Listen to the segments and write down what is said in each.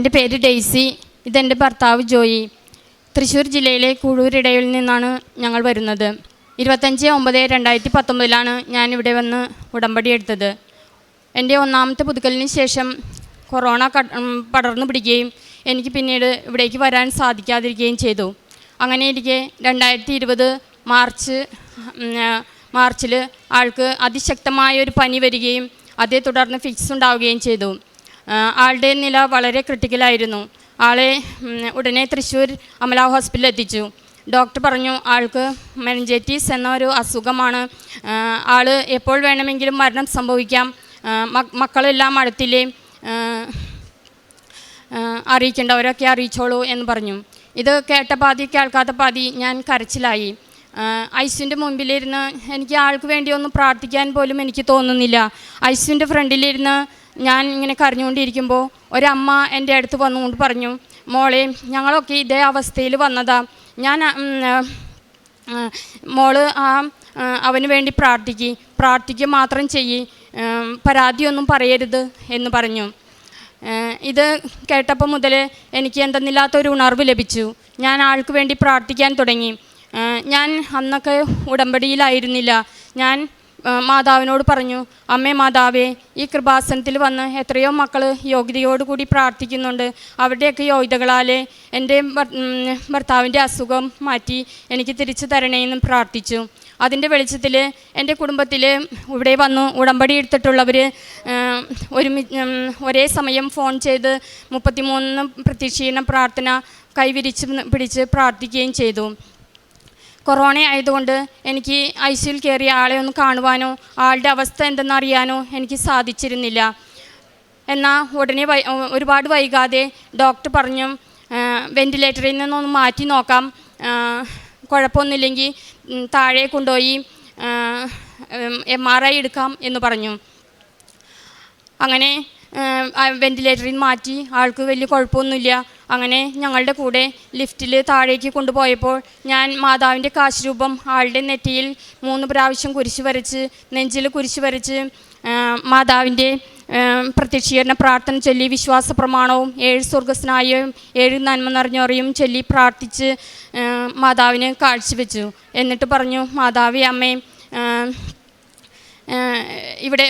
എന്റെ പേര് ഡെയ്സി ഇതെന്റെ ഭർത്താവ് ജോയി. തൃശ്ശൂർ ജില്ലയിലെ കുഴൂരിടയിൽ നിന്നാണ് ഞങ്ങൾ വരുന്നത്. ഇരുപത്തഞ്ച് ഒമ്പത് രണ്ടായിരത്തി പത്തൊമ്പതിലാണ് ഞാൻ ഇവിടെ വന്ന് ഉടമ്പടി എടുത്തത്. എന്റെ ഒന്നാമത്തെ പുതുക്കലിന് ശേഷം കൊറോണ പടർന്നു പിടിക്കുകയും എനിക്ക് പിന്നീട് ഇവിടേക്ക് വരാൻ സാധിക്കാതിരിക്കുകയും ചെയ്തു. അങ്ങനെ ഇരിക്കെ രണ്ടായിരത്തി ഇരുപത് മാർച്ച് മാർച്ചിൽ ആൾക്ക് അതിശക്തമായ ഒരു പനി വരികയും അതേ തുടർന്ന് ഫിക്സ് ഉണ്ടാവുകയും ചെയ്തു. ആളുടെ നില വളരെ ക്രിട്ടിക്കലായിരുന്നു ആളെ ഉടനെ തൃശ്ശൂർ അമല ഹോസ്പിറ്റലിൽ എത്തിച്ചു. ഡോക്ടർ പറഞ്ഞു ആൾക്ക് മെനഞ്ചേറ്റീസ് എന്ന ഒരു അസുഖമാണ്. ആൾ എപ്പോൾ വേണമെങ്കിലും മരണം സംഭവിക്കാം. മക്കളെല്ലാം അടുത്തില്ലേ? അറിയിക്കേണ്ടവരൊക്കെ അറിയിച്ചോളൂ എന്ന് പറഞ്ഞു. ഇത് കേട്ട പാതി കേൾക്കാത്ത പാതി ഞാൻ കരച്ചിലായി. ഐസുവിന്റെ മുമ്പിലിരുന്ന് എനിക്ക് ആൾക്ക് വേണ്ടി ഒന്ന് പ്രാർത്ഥിക്കാൻ പോലും എനിക്ക് തോന്നുന്നില്ല. ഐസുവിന്റെ ഫ്രണ്ടിലിരുന്ന് ഞാൻ ഇങ്ങനെ കരഞ്ഞുകൊണ്ടിരിക്കുമ്പോൾ ഒരമ്മ എന്റെ അടുത്ത് വന്നുകൊണ്ട് പറഞ്ഞു മോളെ ഞങ്ങളൊക്കെ ഇതേ അവസ്ഥയിൽ വന്നതാ. ഞാൻ മോൾ ആ അവന് വേണ്ടി പ്രാർത്ഥിക്കുക പ്രാർത്ഥിക്കുക മാത്രം ചെയ്യ്. പരാതിയൊന്നും പറയരുത് എന്ന് പറഞ്ഞു. ഇത് കേട്ടപ്പോൾ മുതൽ എനിക്ക് എന്തെന്നില്ലാത്തൊരു ഉണർവ് ലഭിച്ചു. ഞാൻ ആൾക്ക് വേണ്ടി പ്രാർത്ഥിക്കാൻ തുടങ്ങി. ഞാൻ അന്നൊക്കെ ഉടമ്പടിയിലായിരുന്നില്ല. ഞാൻ മാതാവിനോട് പറഞ്ഞു അമ്മേ മാതാവേ ഈ കൃപാസനത്തിൽ വന്ന് എത്രയോ മക്കൾ യോഗ്യതയോടുകൂടി പ്രാർത്ഥിക്കുന്നുണ്ട്. അവരുടെയൊക്കെ യോഗ്യതകളാൽ എന്റെ ഭർത്താവിന്റെ അസുഖം മാറ്റി എനിക്ക് തിരിച്ചു തരണേന്നും പ്രാർത്ഥിച്ചു. അതിന്റെ വെളിച്ചത്തിൽ എന്റെ കുടുംബത്തിൽ ഇവിടെ വന്നു ഉടമ്പടി എടുത്തിട്ടുള്ളവർ ഒരുമി ഒരേ സമയം ഫോൺ ചെയ്ത് മുപ്പത്തിമൂന്ന് പ്രതിക്ഷീണ പ്രാർത്ഥന കൈവിരിച്ച് പിടിച്ച് പ്രാർത്ഥിക്കുകയും ചെയ്തു. കൊറോണ ആയതുകൊണ്ട് എനിക്ക് ഐ സിയിൽ കയറിയ ആളെ ഒന്ന് കാണുവാനോ ആളുടെ അവസ്ഥ എന്തെന്നറിയാനോ എനിക്ക് സാധിച്ചിരുന്നില്ല. എന്നാൽ ഉടനെ ഒരുപാട് വൈകാതെ ഡോക്ടർ പറഞ്ഞു വെന്റിലേറ്ററിൽ നിന്നൊന്ന് മാറ്റി നോക്കാം. കുഴപ്പമൊന്നുമില്ലെങ്കിൽ താഴെ കൊണ്ടുപോയി എം ആർ ഐ എടുക്കാം എന്ന് പറഞ്ഞു. അങ്ങനെ വെന്റിലേറ്ററിൽ നിന്ന് മാറ്റി ആൾക്ക് വലിയ കുഴപ്പമൊന്നുമില്ല. അങ്ങനെ ഞങ്ങളുടെ കൂടെ ലിഫ്റ്റിൽ താഴേക്ക് കൊണ്ടുപോയപ്പോൾ ഞാൻ മാതാവിന്റെ കാശുരൂപം ആളുടെ നെറ്റിയിൽ മൂന്ന് പ്രാവശ്യം കുരിശ് വരച്ച് നെഞ്ചിൽ കുരിശ് വരച്ച് മാതാവിന്റെ പ്രത്യക്ഷീകരണ പ്രാർത്ഥന ചൊല്ലി വിശ്വാസ പ്രമാണവും ഏഴ് സ്വർഗസ്നായും ഏഴ് നന്മ നിറഞ്ഞോറിയും ചൊല്ലി പ്രാർത്ഥിച്ച് മാതാവിനെ കാഴ്ചവെച്ചു. എന്നിട്ട് പറഞ്ഞു മാതാവി അമ്മേ ആ, ഏഹ് ഇവിടെ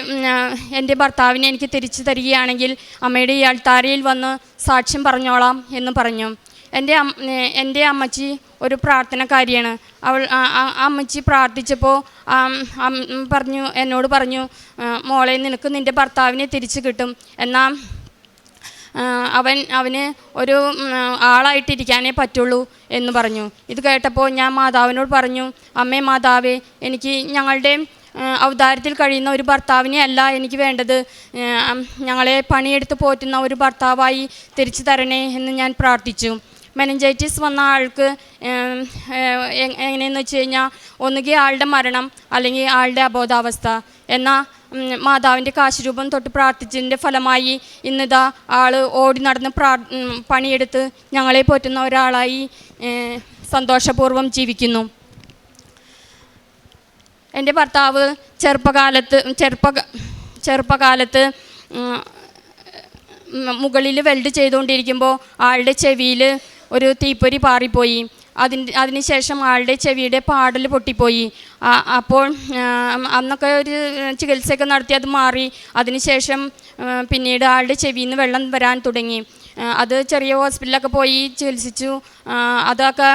എന്റെ ഭർത്താവിനെ എനിക്ക് തിരിച്ചു തരികയാണെങ്കിൽ അമ്മയുടെ ഈ അൾത്താരയിൽ വന്ന് സാക്ഷ്യം പറഞ്ഞോളാം എന്ന് പറഞ്ഞു. എന്റെ എന്റെ അമ്മച്ചി ഒരു പ്രാർത്ഥനക്കാരിയാണ്. അവൾ അമ്മച്ചി പ്രാർത്ഥിച്ചപ്പോൾ പറഞ്ഞു എന്നോട് പറഞ്ഞു "ആഹ് മോളെ നിനക്ക് നിന്റെ ഭർത്താവിനെ തിരിച്ചു കിട്ടും. എന്നാൽ അവൻ അവന് ഒരു ആളായിട്ടിരിക്കാനേ പറ്റുള്ളൂ എന്ന് പറഞ്ഞു. ഇത് കേട്ടപ്പോൾ ഞാൻ മാതാവിനോട് പറഞ്ഞു അമ്മേ മാതാവേ എനിക്ക് ഞങ്ങളുടെ അവതാരത്തിൽ കഴിയുന്ന ഒരു ഭർത്താവിനെ അല്ല എനിക്ക് വേണ്ടത്. ഞങ്ങളെ പണിയെടുത്ത് പോറ്റുന്ന ഒരു ഭർത്താവായി തിരിച്ചു തരണേ എന്ന് ഞാൻ പ്രാർത്ഥിച്ചു. മെനഞ്ചൈറ്റിസ് വന്ന ആൾക്ക് എങ്ങനെയെന്ന് വെച്ച് കഴിഞ്ഞാൽ ഒന്നുകിൽ ആളുടെ മരണം അല്ലെങ്കിൽ ആളുടെ അബോധാവസ്ഥ. എന്നാൽ മാതാവിന്റെ കാശുരൂപം തൊട്ട് പ്രാർത്ഥിച്ചതിന്റെ ഫലമായി ഇന്നിതാ ആൾ ഓടി നടന്ന് പ്രാ പണിയെടുത്ത് ഞങ്ങളെ പോറ്റുന്ന ഒരാളായി സന്തോഷപൂർവം ജീവിക്കുന്നു. എന്റെ ഭർത്താവ് ചെറുപ്പകാലത്ത് ചെറുപ്പ ചെറുപ്പകാലത്ത് മുകളിൽ വെൽഡ് ചെയ്തുകൊണ്ടിരിക്കുമ്പോൾ ആളുടെ ചെവിയിൽ ഒരു തീപ്പൊരി പാറിപ്പോയി. അതിന് അതിനുശേഷം ആളുടെ ചെവിയുടെ പാടൽ പൊട്ടിപ്പോയി. അപ്പോൾ അന്നൊക്കെ ഒരു ചികിത്സയൊക്കെ നടത്തി അത് മാറി. അതിനുശേഷം പിന്നീട് ആളുടെ ചെവിയിൽ നിന്ന് വെള്ളം വരാൻ തുടങ്ങി. അത് ചെറിയ ഹോസ്പിറ്റലിലൊക്കെ പോയി ചികിത്സിച്ചു. അതൊക്കെ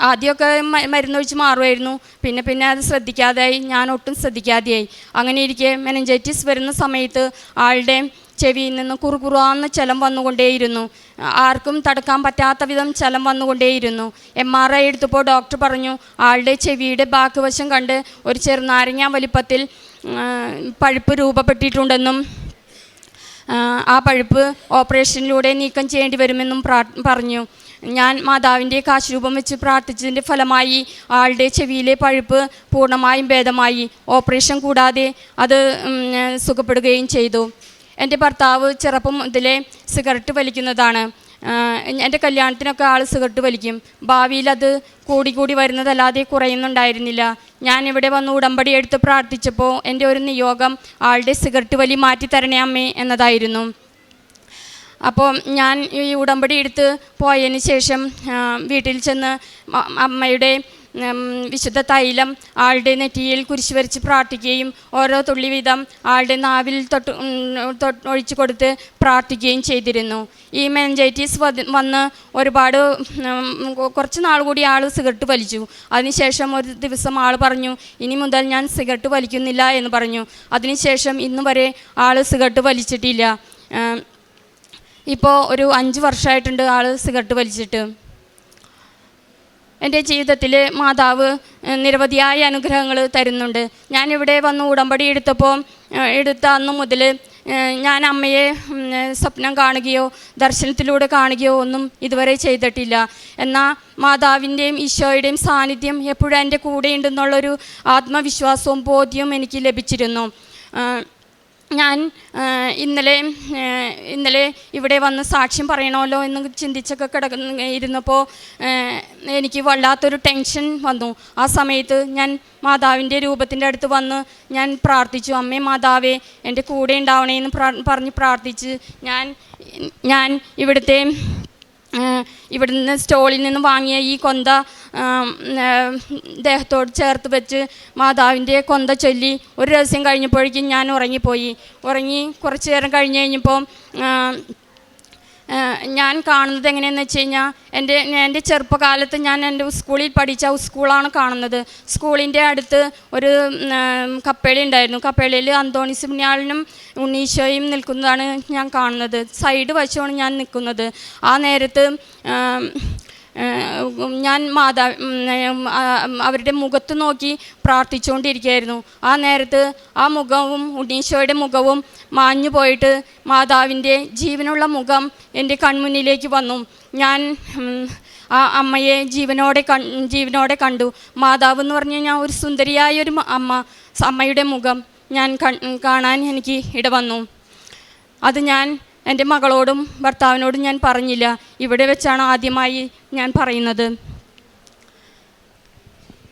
ആദ്യമൊക്കെ മരുന്നൊഴിച്ച് മാറുമായിരുന്നു. പിന്നെ പിന്നെ അത് ശ്രദ്ധിക്കാതെയായി. ഞാൻ ഒട്ടും ശ്രദ്ധിക്കാതെയായി. അങ്ങനെ ഇരിക്കെ മെനഞ്ചൈറ്റിസ് വരുന്ന സമയത്ത് ആളുടെ ചെവിയിൽ നിന്ന് കുറുകുറാന്ന് ചലം വന്നുകൊണ്ടേയിരുന്നു. ആർക്കും തടുക്കാൻ പറ്റാത്ത വിധം ചലം വന്നുകൊണ്ടേയിരുന്നു. എം ആർ ഐ എടുത്തപ്പോൾ ഡോക്ടർ പറഞ്ഞു ആളുടെ ചെവിയുടെ ബാക്ക് വശം കണ്ട് ഒരു ചെറുനാരങ്ങ വലിപ്പത്തിൽ പഴുപ്പ് രൂപപ്പെട്ടിട്ടുണ്ടെന്നും ആ, പഴുപ്പ് ഓപ്പറേഷനിലൂടെ നീക്കം ചെയ്യേണ്ടി വരുമെന്നും പറഞ്ഞു. ഞാൻ മാതാവിന്റെ കാശുരൂപം വെച്ച് പ്രാർത്ഥിച്ചതിന്റെ ഫലമായി ആളുടെ ചെവിയിലെ പഴുപ്പ് പൂർണമായും ഭേദമായി ഓപ്പറേഷൻ കൂടാതെ അത് സുഖപ്പെടുകയും ചെയ്തു. എന്റെ ഭർത്താവ് ചെറുപ്പം മുതലേ സിഗരറ്റ് വലിക്കുന്നതാണ്. എന്റെ കല്യാണത്തിനൊക്കെ ആൾ സിഗരറ്റ് വലിക്കും. ഭാവിയിൽ അത് കൂടി കൂടി വരുന്നതല്ലാതെ കുറയുന്നുണ്ടായിരുന്നില്ല. ഞാൻ ഇവിടെ വന്ന് ഉടമ്പടി എടുത്ത് പ്രാർത്ഥിച്ചപ്പോൾ എന്റെ ഒരു നിയോഗം ആളുടെ സിഗരറ്റ് വലി മാറ്റി തരണേ അമ്മേ എന്നതായിരുന്നു. അപ്പോൾ ഞാൻ ഈ ഉടമ്പടി എടുത്ത് പോയതിന് ശേഷം വീട്ടിൽ ചെന്ന് അമ്മയുടെ വിശുദ്ധ തൈലം ആളുടെ നെറ്റിയിൽ കുരിശ് വരച്ച് പ്രാർത്ഥിക്കുകയും ഓരോ തുള്ളി വീതം ആളുടെ നാവിൽ തൊട്ട് ഒഴിച്ചു കൊടുത്ത് പ്രാർത്ഥിക്കുകയും ചെയ്തിരുന്നു. ഈ മെൻജൈറ്റീസ് വന്ന് ഒരുപാട് കുറച്ച് നാൾ കൂടി ആൾ സിഗരറ്റ് വലിച്ചു. അതിനുശേഷം ഒരു ദിവസം ആൾ പറഞ്ഞു ഇനി മുതൽ ഞാൻ സിഗരറ്റ് വലിക്കുന്നില്ല എന്ന് പറഞ്ഞു. അതിനുശേഷം ഇന്ന് വരെ ആൾ സിഗരറ്റ് വലിച്ചിട്ടില്ല. ഇപ്പോൾ ഒരു അഞ്ച് വർഷമായിട്ടുണ്ട് ആൾ സിഗരറ്റ് വലിച്ചിട്ട്. എന്റെ ജീവിതത്തിൽ മാതാവ് നിരവധിയായ അനുഗ്രഹങ്ങൾ തരുന്നുണ്ട്. ഞാനിവിടെ വന്ന് ഉടമ്പടി എടുത്തപ്പോൾ എടുത്ത അന്ന് മുതൽ ഞാൻ അമ്മയെ സ്വപ്നം കാണുകയോ ദർശനത്തിലൂടെ കാണുകയോ ഒന്നും ഇതുവരെ ചെയ്തിട്ടില്ല. എന്നാൽ മാതാവിന്റെയും ഈശോയുടെയും സാന്നിധ്യം എപ്പോഴും എന്റെ കൂടെയുണ്ടെന്നുള്ളൊരു ആത്മവിശ്വാസവും ബോധ്യവും എനിക്ക് ലഭിച്ചിരുന്നു. ഞാൻ ഇന്നലെ ഇന്നലെ ഇവിടെ വന്ന് സാക്ഷ്യം പറയണമല്ലോ എന്ന് ചിന്തിച്ചൊക്കെ കിടക്കുന്ന ഇരുന്നപ്പോൾ എനിക്ക് വല്ലാത്തൊരു ടെൻഷൻ വന്നു. ആ സമയത്ത് ഞാൻ മാതാവിന്റെ രൂപത്തിന്റെ അടുത്ത് വന്ന് ഞാൻ പ്രാർത്ഥിച്ചു അമ്മേ മാതാവേ എന്റെ കൂടെ ഉണ്ടാവണേ എന്ന് പറഞ്ഞ് പ്രാർത്ഥിച്ച് ഞാൻ ഞാൻ ഇവിടുത്തെ ഇവിടുന്ന് സ്റ്റോളിൽ നിന്ന് വാങ്ങിയ ഈ കൊന്ത ദേഹത്തോട് ചേർത്ത് വെച്ച് മാതാവിന്റെ കൊന്ത ചൊല്ലി ഒരു രഹസ്യം കഴിഞ്ഞപ്പോഴേക്കും ഞാൻ ഉറങ്ങിപ്പോയി. ഉറങ്ങി കുറച്ച് നേരം കഴിഞ്ഞ് കഴിഞ്ഞപ്പോൾ ഞാൻ കാണുന്നത് എങ്ങനെയെന്ന് വെച്ച് കഴിഞ്ഞാൽ എന്റെ എന്റെ ചെറുപ്പകാലത്ത് ഞാൻ എന്റെ സ്കൂളിൽ പഠിച്ച സ്കൂളാണ് കാണുന്നത്. സ്കൂളിന്റെ അടുത്ത് ഒരു കപ്പേളി ഉണ്ടായിരുന്നു. കപ്പേളിയിൽ അന്തോണി സിബ്നിയാളിനും ഉണ്ണീശോയും നിൽക്കുന്നതാണ് ഞാൻ കാണുന്നത്. സൈഡ് വശമാണ് ഞാൻ നിൽക്കുന്നത്. ആ നേരത്ത് ഞാൻ മാതാ അവരുടെ മുഖത്ത് നോക്കി പ്രാർത്ഥിച്ചുകൊണ്ടിരിക്കുകയായിരുന്നു. ആ നേരത്ത് ആ മുഖവും ഉണ്ണീശോയുടെ മുഖവും മാഞ്ഞു പോയിട്ട് മാതാവിന്റെ ജീവനുള്ള മുഖം എന്റെ കൺമുന്നിലേക്ക് വന്നു. ഞാൻ ആ അമ്മയെ ജീവനോടെ കൺ ജീവനോടെ കണ്ടു. മാതാവ് എന്ന് പറഞ്ഞു കഴിഞ്ഞാൽ ഒരു സുന്ദരിയായ ഒരു അമ്മ അമ്മയുടെ മുഖം ഞാൻ കാണാൻ എനിക്ക് ഇടവന്നു. അത് ഞാൻ എന്റെ മകളോടും ഭർത്താവിനോടും ഞാൻ പറഞ്ഞില്ല. ഇവിടെ വെച്ചാണ് ആദ്യമായി ഞാൻ പറയുന്നത്.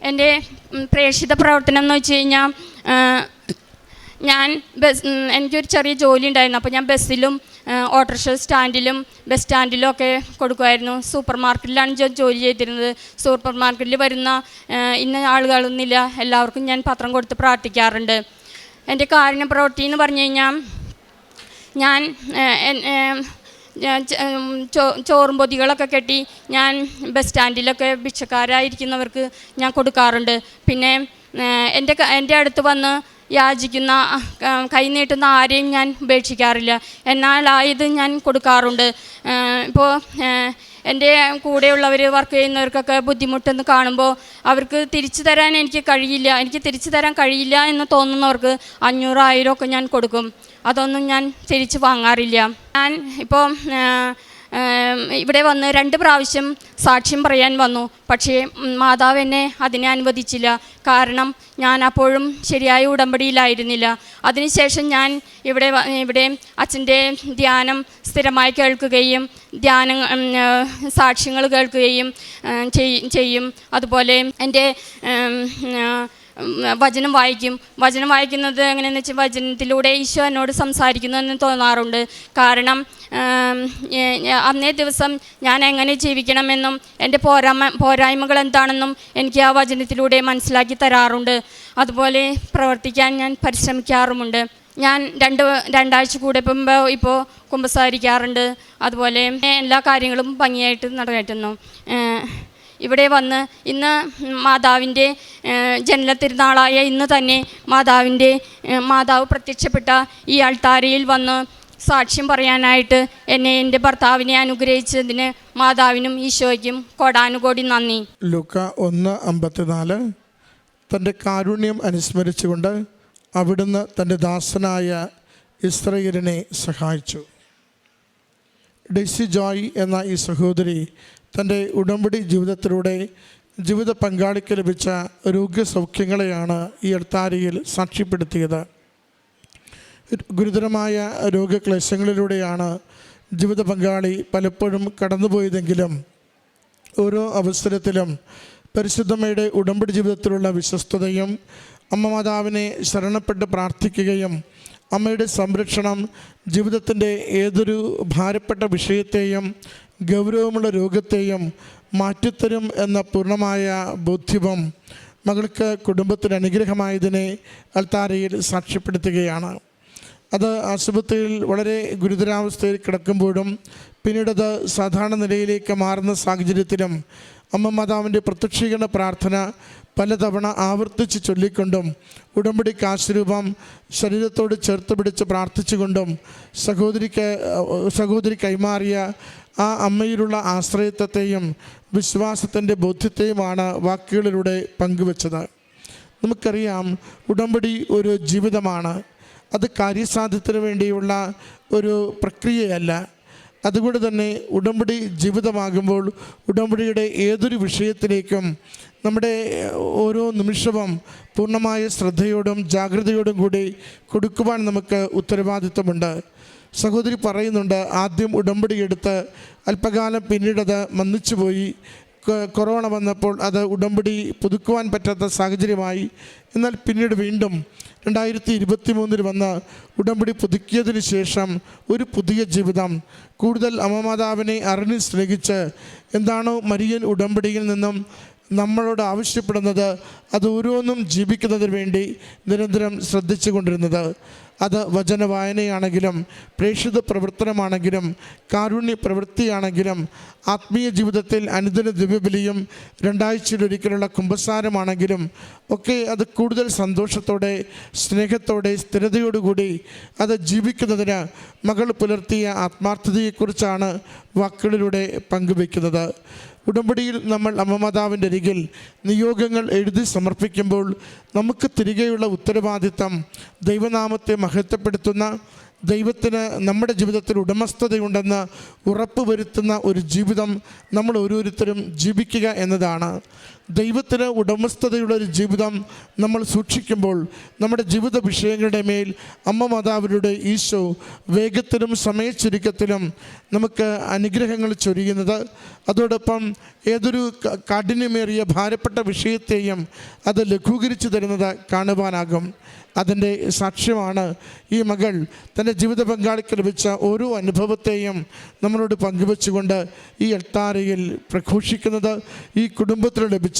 എന്റെ പ്രേക്ഷിത പ്രവർത്തനം എന്ന് വെച്ച് കഴിഞ്ഞാൽ ഞാൻ ബസ് എനിക്കൊരു ചെറിയ ജോലി ഉണ്ടായിരുന്നു. അപ്പോൾ ഞാൻ ബസ്സിലും ഓട്ടോറിക്ഷ സ്റ്റാൻഡിലും ബസ് സ്റ്റാൻഡിലും ഒക്കെ കൊടുക്കുമായിരുന്നു സൂപ്പർ മാർക്കറ്റിലാണ് ഞാൻ ജോലി ചെയ്തിരുന്നത്. സൂപ്പർ മാർക്കറ്റിൽ വരുന്ന ഇന്ന ആളുകളൊന്നുമില്ല. എല്ലാവർക്കും ഞാൻ പത്രം കൊടുത്ത് പ്രാർത്ഥിക്കാറുണ്ട്. എന്റെ കാരുണ്യ പ്രവൃത്തി എന്ന് പറഞ്ഞു കഴിഞ്ഞാൽ ഞാൻ ചോറും പൊതികളൊക്കെ കെട്ടി ഞാൻ ബസ് സ്റ്റാൻഡിലൊക്കെ ഭിക്ഷക്കാരായിരിക്കുന്നവർക്ക് ഞാൻ കൊടുക്കാറുണ്ട്. പിന്നെ എന്റെ എന്റെ അടുത്ത് വന്ന് യാചിക്കുന്ന കൈനീട്ടുന്ന ആരെയും ഞാൻ ഉപേക്ഷിക്കാറില്ല. എന്നാൽ ആയത് ഞാൻ കൊടുക്കാറുണ്ട്. ഇപ്പോൾ എന്റെ കൂടെയുള്ളവർ വർക്ക് ചെയ്യുന്നവർക്കൊക്കെ ബുദ്ധിമുട്ടെന്ന് കാണുമ്പോൾ അവർക്ക് തിരിച്ചു തരാൻ എനിക്ക് കഴിയില്ല എനിക്ക് തിരിച്ചു തരാൻ കഴിയില്ല എന്ന് തോന്നുന്നവർക്ക് അഞ്ഞൂറ് ആയിരം ഒക്കെ ഞാൻ കൊടുക്കും. അതൊന്നും ഞാൻ തിരിച്ചു വാങ്ങാറില്ല. ഞാൻ ഇപ്പോൾ ഇവിടെ വന്ന് രണ്ട് പ്രാവശ്യം സാക്ഷ്യം പറയാൻ വന്നു. പക്ഷേ മാതാവ് എന്നെ അതിനെ അനുവദിച്ചില്ല. കാരണം ഞാൻ അപ്പോഴും ശരിയായ ഉടമ്പടിയിലായിരുന്നില്ല. അതിനുശേഷം ഞാൻ ഇവിടെ ഇവിടെ അച്ഛന്റെ ധ്യാനം സ്ഥിരമായി കേൾക്കുകയും ധ്യാനം സാക്ഷ്യങ്ങൾ കേൾക്കുകയും ചെയ്യും. അതുപോലെ എന്റെ വചനം വായിക്കും. വചനം വായിക്കുന്നത് എങ്ങനെയെന്ന് വെച്ചാൽ വചനത്തിലൂടെ ഈശോ എന്നോട് സംസാരിക്കുന്നു എന്ന് തോന്നാറുണ്ട്. കാരണം അന്നേ ദിവസം ഞാൻ എങ്ങനെ ജീവിക്കണമെന്നും എന്റെ പോരാമ പോരായ്മകൾ എന്താണെന്നും എനിക്ക് ആ വചനത്തിലൂടെ മനസ്സിലാക്കി തരാറുണ്ട്. അതുപോലെ പ്രവർത്തിക്കാൻ ഞാൻ പരിശ്രമിക്കാറുമുണ്ട്. ഞാൻ രണ്ട് രണ്ടാഴ്ച കൂടെ മുമ്പ് ഇപ്പോൾ കുമ്പസാരിക്കാറുണ്ട്. അതുപോലെ എല്ലാ കാര്യങ്ങളും ഭംഗിയായിട്ട് നടന്നു ഇവിടെ വന്ന് ഇന്ന് മാതാവിന്റെ ജനന തിരുനാളായ ഇന്ന് തന്നെ മാതാവിന്റെ മാതാവ് പ്രത്യക്ഷപ്പെട്ട ഈ അൾത്താരയിൽ വന്ന് സാക്ഷ്യം പറയാനായിട്ട് എന്നെ എന്റെ ഭർത്താവിനെ അനുഗ്രഹിച്ചതിന് മാതാവിനും ഈശോയ്ക്കും കോടാനുകോടി നന്ദി. ലുക്ക ഒന്ന് അമ്പത്തിനാല്. തന്റെ കാരുണ്യം അനുസ്മരിച്ചുകൊണ്ട് അവിടുന്ന് തന്റെ ദാസനായ ഇസ്രയേലിനെ സഹായിച്ചു. ഡെയ്സി ജോയ് എന്ന ഈ സഹോദരി തന്റെ ഉടമ്പടി ജീവിതത്തിലൂടെ ജീവിത പങ്കാളിക്ക് ലഭിച്ച രോഗസൗഖ്യങ്ങളെയാണ് ഈ അൾത്താരയിൽ സാക്ഷ്യപ്പെടുത്തിയത്. ഗുരുതരമായ രോഗക്ലേശങ്ങളിലൂടെയാണ് ജീവിത പങ്കാളി പലപ്പോഴും കടന്നുപോയതെങ്കിലും ഓരോ അവസരത്തിലും പരിശുദ്ധമ്മയുടെ ഉടമ്പടി ജീവിതത്തിലുള്ള വിശ്വസ്തതയും അമ്മ മാതാവിനെ ശരണപ്പെട്ട് പ്രാർത്ഥിക്കുകയും അമ്മയുടെ സംരക്ഷണം ജീവിതത്തിന്റെ ഏതൊരു ഭാരപ്പെട്ട വിഷയത്തെയും ഗൗരവമുള്ള രോഗത്തെയും മാറ്റിത്തരും എന്ന പൂർണമായ ബോധ്യവും മകൾക്ക് കുടുംബത്തിന് അനുഗ്രഹമായതിനെ അൽത്താരയിൽ സാക്ഷ്യപ്പെടുത്തുകയാണ്. അത് ആശുപത്രിയിൽ വളരെ ഗുരുതരാവസ്ഥയിൽ കിടക്കുമ്പോഴും പിന്നീടത് സാധാരണ നിലയിലേക്ക് മാറുന്ന സാഹചര്യത്തിലും അമ്മ മാതാവിന്റെ പ്രത്യക്ഷീകരണ പ്രാർത്ഥന പലതവണ ആവർത്തിച്ച് ചൊല്ലിക്കൊണ്ടും ഉടമ്പടി കാശുരൂപം ശരീരത്തോട് ചേർത്ത് പിടിച്ച് പ്രാർത്ഥിച്ചുകൊണ്ടും സഹോദരിക്ക് സഹോദരി കൈമാറിയ ആ അമ്മയിലുള്ള ആശ്രയത്വത്തെയും വിശ്വാസത്തിന്റെ ബോധ്യത്തെയുമാണ് വാക്കുകളിലൂടെ പങ്കുവച്ചത്. നമുക്കറിയാം ഉടമ്പടി ഒരു ജീവിതമാണ്. അത് കാര്യസാധ്യത്തിന് വേണ്ടിയുള്ള ഒരു പ്രക്രിയയല്ല. അതുകൊണ്ട് തന്നെ ഉടമ്പടി ജീവിതമാകുമ്പോൾ ഉടമ്പടിയുടെ ഏതൊരു വിഷയത്തിലേക്കും നമ്മുടെ ഓരോ നിമിഷവും പൂർണമായ ശ്രദ്ധയോടും ജാഗ്രതയോടും കൂടി കൊടുക്കുവാൻ നമുക്ക് ഉത്തരവാദിത്വമുണ്ട്. സഹോദരി പറയുന്നുണ്ട് ആദ്യം ഉടമ്പടി എടുത്ത് അല്പകാലം പിന്നീടത് മന്നിച്ചുപോയി കൊ- കൊറോണ വന്നപ്പോൾ അത് ഉടമ്പടി പുതുക്കുവാൻ പറ്റാത്ത സാഹചര്യമായി. എന്നാൽ പിന്നീട് വീണ്ടും രണ്ടായിരത്തി ഇരുപത്തി മൂന്നിൽ വന്ന ഉടമ്പടി പുതുക്കിയതിന് ശേഷം ഒരു പുതിയ ജീവിതം. കൂടുതൽ അമ്മമാതാവിനെ അറിഞ്ഞ് സ്നേഹിച്ച് എന്താണോ മരിയൻ ഉടമ്പടിയിൽ നിന്നും നമ്മളോട് ആവശ്യപ്പെടുന്നത് അത് ഓരോന്നും ജീവിക്കുന്നതിന് വേണ്ടി നിരന്തരം ശ്രദ്ധിച്ചു കൊണ്ടിരുന്നത്. അത് വചന വായനയാണെങ്കിലും പ്രേക്ഷിത പ്രവർത്തനമാണെങ്കിലും കാരുണ്യ പ്രവൃത്തിയാണെങ്കിലും ആത്മീയ ജീവിതത്തിൽ അനുദിന ദിവ്യബലിയും രണ്ടാഴ്ചയിലൊരിക്കലുള്ള കുംഭസാരമാണെങ്കിലും ഒക്കെ അത് കൂടുതൽ സന്തോഷത്തോടെ സ്നേഹത്തോടെ സ്ഥിരതയോടുകൂടി അത് ജീവിക്കുന്നതിന് മകൾ പുലർത്തിയ ആത്മാർത്ഥതയെക്കുറിച്ചാണ് വാക്കുകളിലൂടെ പങ്കുവയ്ക്കുന്നത്. ഉടമ്പടിയിൽ നമ്മൾ അമ്മമാതാവിന്റെ അരികിൽ നിയോഗങ്ങൾ എഴുതി സമർപ്പിക്കുമ്പോൾ നമുക്ക് തിരികെയുള്ള ഉത്തരവാദിത്തം ദൈവനാമത്തെ മഹത്വപ്പെടുത്തുന്ന ദൈവത്തിന് നമ്മുടെ ജീവിതത്തിൽ ഉടമസ്ഥതയുണ്ടെന്ന് ഉറപ്പ് വരുത്തുന്ന ഒരു ജീവിതം നമ്മൾ ഓരോരുത്തരും ജീവിക്കുക എന്നതാണ്. ദൈവത്തിന് ഉടമസ്ഥതയുള്ള ഒരു ജീവിതം നമ്മൾ സൂക്ഷിക്കുമ്പോൾ നമ്മുടെ ജീവിത വിഷയങ്ങളുടെ മേൽ അമ്മ മാതാവിലൂടെ ഈശോ വേഗത്തിലും സമയച്ചുരുക്കത്തിലും നമുക്ക് അനുഗ്രഹങ്ങൾ ചൊരിയുന്നത്. അതോടൊപ്പം ഏതൊരു കാഠിന്യമേറിയ ഭാരപ്പെട്ട വിഷയത്തെയും അത് ലഘൂകരിച്ചു തരുന്നത് കാണുവാനാകും. അതിന്റെ സാക്ഷ്യമാണ് ഈ മകൾ തന്റെ ജീവിത പങ്കാളിക്ക് ലഭിച്ച ഓരോ അനുഭവത്തെയും നമ്മളോട് പങ്കുവെച്ചുകൊണ്ട് ഈ എട്ടാരയിൽ പ്രഘോഷിക്കുന്നത്. ഈ കുടുംബത്തിന് ലഭിച്ച